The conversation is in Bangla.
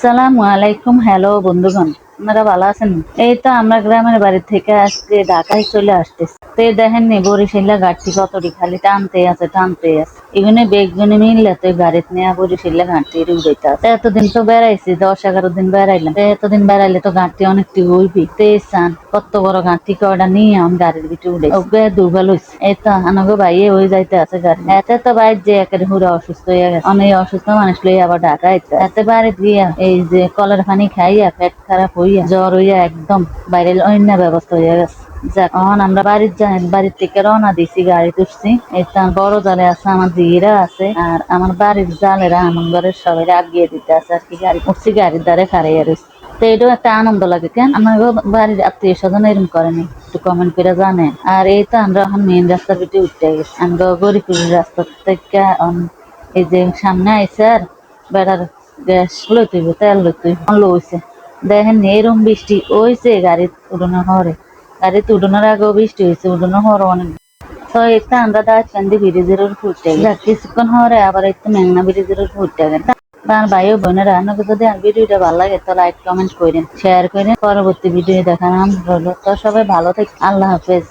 আসসালামু আলাইকুম হ্যালো বন্ধুগণ। আপনারা ভালো আছেন? এই তো আমরা গ্রামের বাড়ি থেকে আজকে ঢাকায় চলে আসতেছি। তো দেখেননি বরিশালা গাড়ি কতটি খালি টানতে আছে টানতে আছে। এগুলো বেগুনি মিললে তো গাড়িতে নিয়ে বরিশালা ঘাটতি উড়াইতে আছে। এতদিন তো বেড়াইছি, দশ এগারো দিন বেড়াইলাম। এতদিন বেড়াইলে তো ঘাটতি অনেকটি হইবি তো চান, কত বড় ঘাটতি কয়টা নিয়ে আমি গাড়ির ভিতরে উড়ে ওকে দুর্বল হইছে। এই তো, আনাগো ভাইয়ে ওই যাইতে আছে গাড়ি এতে তো বাইর যে একেবারে হুরে অসুস্থ হয়ে গেছে। অনেক অসুস্থ মানুষ লই আবার ঢাকা এতে বাড়ি দিয়া এই যে কলের পানি খাইয়া পেট খারাপ হইয়া জ্বর হইয়া একদম বাইরে অন্য ব্যবস্থা হয়ে গেছে। যাক, এখন আমরা বাড়ির যাই বাড়ির থেকে রওনা দিছি, গাড়ি তুলছি। আমার বড় জালে আছে, আমার দিদিরা আছে, আর আমার বাড়ির জালেরা আমার ঘরের সবাই আগিয়ে দিতে আছে আর কি গাড়ি। উঠছি গাড়ির দ্বারে খারাইয়া রয়েছে তো এটাও একটা আনন্দ লাগে কেন? আমার বাড়ির আত্মীয় স্বজন এরকম করেনি একটু কমেন্ট করে জানেন আর এই তো আমরা এখন মেইন রাস্তার ভিতরে উঠতে গেছি। আমরা গরিপুরের রাস্তা থেকে এই যে সামনে আইসে আর বেড়ার গ্যাস লইতে তেল লইতে লইছে। দেখেন এরম বৃষ্টি হইছে, গাড়িতে উঠোনো হরে গাড়িতে উঠোনোর আগেও বৃষ্টি হয়েছে উডোনো হর অনেক। তো একটা আমরা দাঁড়াচ্ছি ব্রিজের উপর ফুটতে কিছুক্ষণ হরে আবার একটু মেঘনা ব্রিজের উপর ফুটতে গেছে। তার ভাই ও বোনেরা আপনাকে যদি ভিডিওটা ভালো লাগে, তো লাইক কমেন্ট করেন শেয়ার করেন। পরবর্তী ভিডিও দেখার নাম রইল। তো সবাই ভালো থাকে, আল্লাহ হাফেজ।